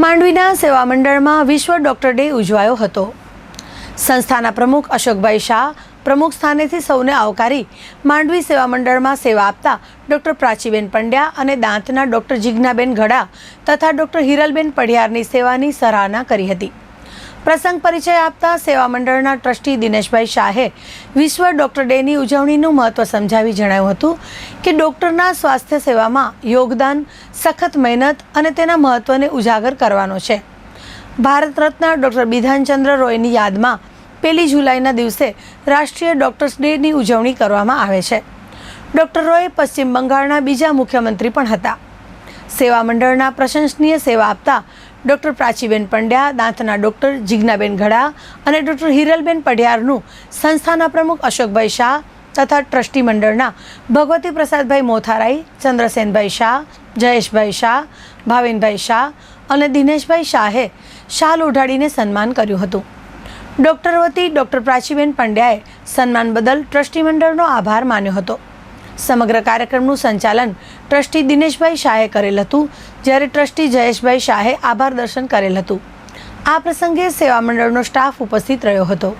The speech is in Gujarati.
માંડવીના સેવા મંડળમાં વિશ્વ ડોક્ટર ડે ઉજવાયો હતો. સંસ્થાના પ્રમુખ અશોકભાઈ શાહ પ્રમુખ સ્થાનેથી સૌને આવકારી માંડવી સેવા મંડળમાં સેવા આપતા ડૉક્ટર પ્રાચીબેન પંડ્યા અને દાંતના ડૉક્ટર જિજ્ઞાબેન ઘડા તથા ડૉક્ટર હિરલબેન પઢિયારની સેવાની સરાહના કરી હતી. પ્રસંગ પરિચય આપતા સેવા મંડળના ટ્રસ્ટી દિનેશભાઈ શાહે વિશ્વ ડોક્ટર ડેની ઉજવણીનું મહત્વ સમજાવી જણાવ્યું હતું કે ડોક્ટરના સ્વાસ્થ્ય સેવામાં યોગદાન, સખત મહેનત અને તેના મહત્વને ઉજાગર કરવાનો છે. ભારત રત્ન ડૉક્ટર બિધાનચંદ્ર રોયની યાદમાં પહેલી જુલાઈના દિવસે રાષ્ટ્રીય ડોક્ટર્સ ડેની ઉજવણી કરવામાં આવે છે. ડૉક્ટર રોય પશ્ચિમ બંગાળના બીજા મુખ્યમંત્રી પણ હતા. સેવા મંડળના પ્રશંસનીય સેવા આપતા ડૉક્ટર પ્રાચીબેન પંડ્યા, દાંતના ડૉક્ટર જિજ્ઞાબેન ઘડા અને ડૉક્ટર હિરલબેન પઢિયારનું સંસ્થાના પ્રમુખ અશોકભાઈ શાહ તથા ટ્રસ્ટી મંડળના ભગવતી પ્રસાદભાઈ મોથારાઈ, ચંદ્રસેનભાઈ શાહ, જયેશભાઈ શાહ, ભાવિનભાઈ શાહ અને દિનેશભાઈ શાહે શાલ ઉઢાડીને સન્માન કર્યું હતું. ડૉક્ટર વતી ડૉક્ટર પ્રાચીબેન પંડ્યાએ સન્માન બદલ ટ્રસ્ટી મંડળનો આભાર માન્યો હતો. સમગ્ર કાર્યક્રમનું સંચાલન ટ્રસ્ટી દિનેશભાઈ શાહે કરેલ હતું, જ્યારે ટ્રસ્ટી જયેશભાઈ શાહે આભાર દર્શન કરેલ હતું. આ પ્રસંગે સેવા મંડળનો સ્ટાફ ઉપસ્થિત રહ્યો હતો.